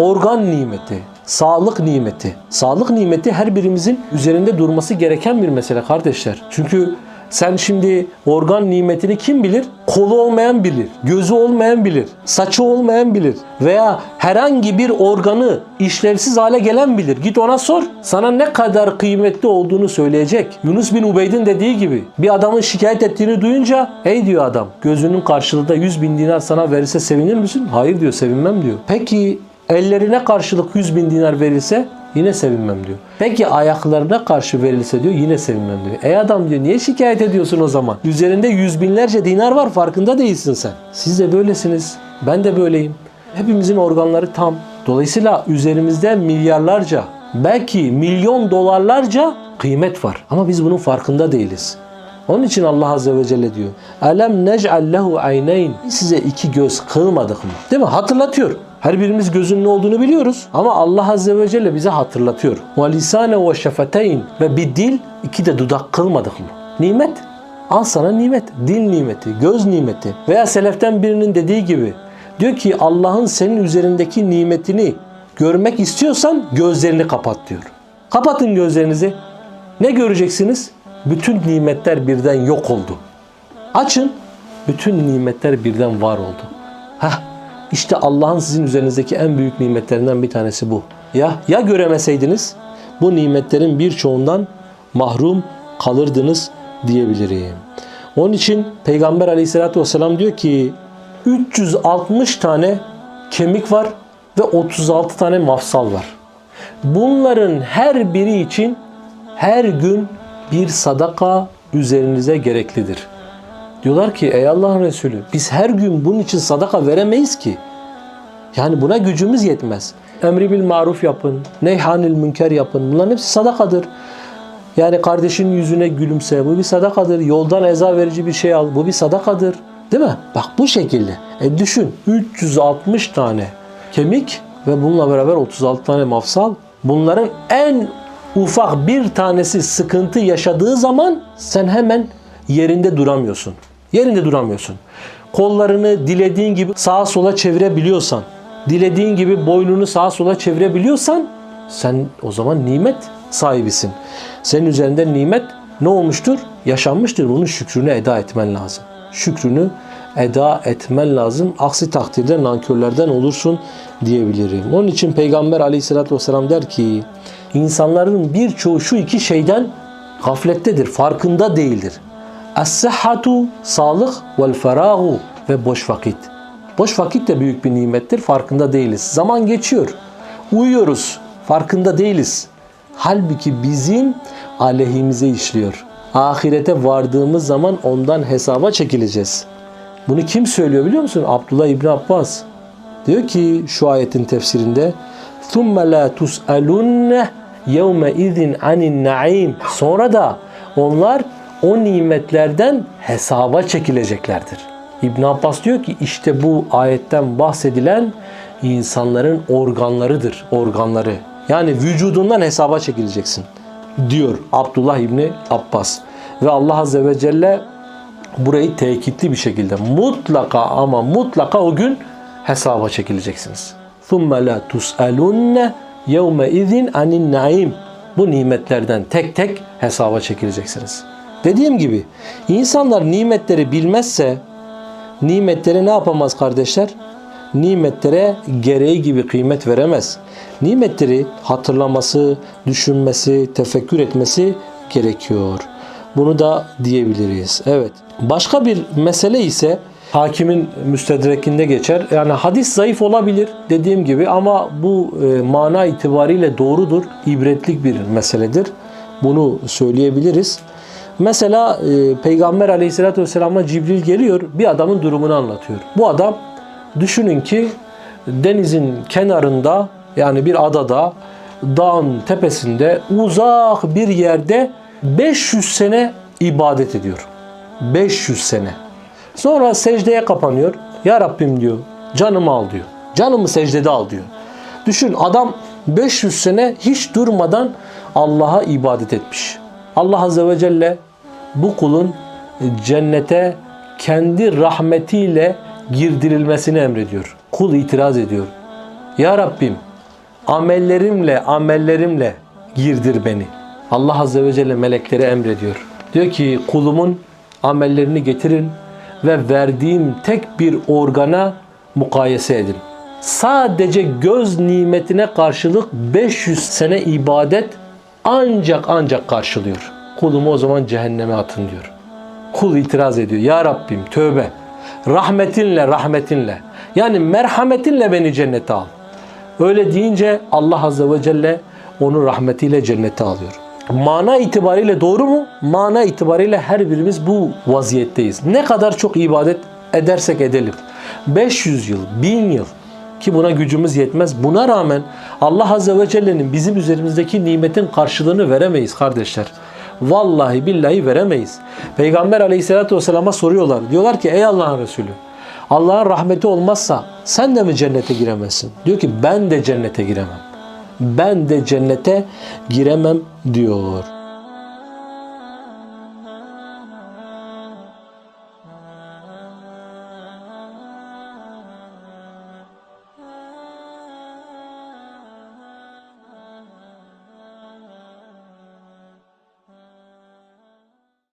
organ nimeti, sağlık nimeti. Sağlık nimeti her birimizin üzerinde durması gereken bir mesele kardeşler. Çünkü sen şimdi organ nimetini kim bilir? Kolu olmayan bilir, gözü olmayan bilir, saçı olmayan bilir veya herhangi bir organı işlevsiz hale gelen bilir. Git ona sor. Sana ne kadar kıymetli olduğunu söyleyecek. Yunus bin Ubeyd'in dediği gibi bir adamın şikayet ettiğini duyunca ey diyor adam gözünün karşılığında 100 bin dinar sana verirse sevinir misin? Hayır diyor sevinmem diyor. Peki ellerine karşılık 100 bin dinar verilse yine sevinmem diyor. Peki ayaklarına karşı verilse diyor yine sevinmem diyor. Ey adam diyor niye şikayet ediyorsun o zaman? Üzerinde yüz binlerce dinar var farkında değilsin sen. Siz de böylesiniz. Ben de böyleyim. Hepimizin organları tam. Dolayısıyla üzerimizde milyarlarca belki milyon dolarlarca kıymet var. Ama biz bunun farkında değiliz. Onun için Allah Azze ve Celle diyor. Elem nec'al lehu ayneyn. Size iki göz kılmadık mı? Değil mi? Hatırlatıyor. Her birimiz gözün ne olduğunu biliyoruz. Ama Allah Azze ve Celle bize hatırlatıyor. Ve lisane ve şefeteyn. Ve bir dil, iki de dudak kılmadık mı? Nimet. Al sana nimet. Dil nimeti, göz nimeti. Veya seleften birinin dediği gibi. Diyor ki Allah'ın senin üzerindeki nimetini görmek istiyorsan gözlerini kapat diyor. Kapatın gözlerinizi. Ne göreceksiniz? Bütün nimetler birden yok oldu. Açın. Bütün nimetler birden var oldu. Heh, işte Allah'ın sizin üzerinizdeki en büyük nimetlerinden bir tanesi bu. Ya ya göremeseydiniz bu nimetlerin birçoğundan mahrum kalırdınız diyebilirim. Onun için Peygamber aleyhissalatü vesselam diyor ki 360 tane kemik var ve 36 tane mafsal var. Bunların her biri için her gün bir sadaka üzerinize gereklidir. Diyorlar ki ey Allah'ın Resulü biz her gün bunun için sadaka veremeyiz ki. Yani buna gücümüz yetmez. Emri bil maruf yapın, neyhanil münker yapın. Bunların hepsi sadakadır. Yani kardeşin yüzüne gülümse, bu bir sadakadır. Yoldan eza verici bir şey al, bu bir sadakadır. Değil mi? Bak bu şekilde. E düşün 360 tane kemik ve bununla beraber 36 tane mafsal. Bunların en ufak bir tanesi sıkıntı yaşadığı zaman sen hemen yerinde duramıyorsun. Yerinde duramıyorsun. Kollarını dilediğin gibi sağa sola çevirebiliyorsan, dilediğin gibi boynunu sağa sola çevirebiliyorsan sen o zaman nimet sahibisin. Senin üzerinde nimet ne olmuştur? Yaşanmıştır. Bunun şükrünü eda etmen lazım. Şükrünü eda etmen lazım. Aksi takdirde nankörlerden olursun diyebilirim. Onun için Peygamber aleyhissalatü vesselam der ki insanların birçoğu şu iki şeyden gaflettedir, farkında değildir. Es-sıhhatu, sağlık vel ferahu ve boş vakit. Boş vakit de büyük bir nimettir, farkında değiliz. Zaman geçiyor, uyuyoruz, farkında değiliz. Halbuki bizim aleyhimize işliyor. Ahirete vardığımız zaman ondan hesaba çekileceğiz. Bunu kim söylüyor biliyor musun? Abdullah İbni Abbas. Diyor ki şu ayetin tefsirinde ثُمَّ لَا تُسْأَلُنَّ يَوْمَ اِذٍ عَنِ النَّعِيمِ Sonra da onlar o nimetlerden hesaba çekileceklerdir. İbn Abbas diyor ki işte bu ayetten bahsedilen insanların organlarıdır, organları. Yani vücudundan hesaba çekileceksin diyor Abdullah İbni Abbas. Ve Allah Azze ve Celle burayı tekitli bir şekilde mutlaka ama mutlaka o gün hesaba çekileceksiniz. ثُمَّ لَا تُسْأَلُنَّ يَوْمَ اِذٍ عَنِ النَّعِيمِ Bu nimetlerden tek tek hesaba çekileceksiniz. Dediğim gibi insanlar nimetleri bilmezse nimetlere ne yapamaz kardeşler? Nimetlere gereği gibi kıymet veremez. Nimetleri hatırlaması, düşünmesi, tefekkür etmesi gerekiyor. Bunu da diyebiliriz. Evet. Başka bir mesele ise hakimin müstedrekinde geçer. Yani hadis zayıf olabilir dediğim gibi ama bu e, mana itibariyle doğrudur. İbretlik bir meseledir. Bunu söyleyebiliriz. Mesela e, Peygamber aleyhissalatü vesselam'a Cibril geliyor bir adamın durumunu anlatıyor. Bu adam düşünün ki denizin kenarında yani bir adada dağın tepesinde uzak bir yerde 500 sene ibadet ediyor. 500 sene. Sonra secdeye kapanıyor. Ya Rabbim diyor canımı al diyor. Canımı secdede al diyor. Düşün adam 500 sene hiç durmadan Allah'a ibadet etmiş. Allah Azze ve Celle bu kulun cennete kendi rahmetiyle girdirilmesini emrediyor. Kul itiraz ediyor. Ya Rabbim amellerimle, amellerimle girdir beni. Allah Azze ve Celle melekleri emrediyor. Diyor ki kulumun amellerini getirin ve verdiğim tek bir organa mukayese edin. Sadece göz nimetine karşılık 500 sene ibadet ancak ancak karşılıyor. Kulumu o zaman cehenneme atın diyor. Kul itiraz ediyor. Ya Rabbim tövbe. Rahmetinle rahmetinle. Yani merhametinle beni cennete al. Öyle deyince Allah Azze ve Celle onu rahmetiyle cennete alıyor. Mana itibariyle doğru mu? Mana itibariyle her birimiz bu vaziyetteyiz. Ne kadar çok ibadet edersek edelim. 500 yıl, 1000 yıl ki buna gücümüz yetmez. Buna rağmen Allah Azze ve Celle'nin bizim üzerimizdeki nimetin karşılığını veremeyiz kardeşler. Vallahi billahi veremeyiz. Peygamber aleyhissalatü vesselama soruyorlar. Diyorlar ki ey Allah'ın Resulü Allah'ın rahmeti olmazsa sen de mi cennete giremezsin? Diyor ki ben de cennete giremem. Ben de cennete giremem diyor.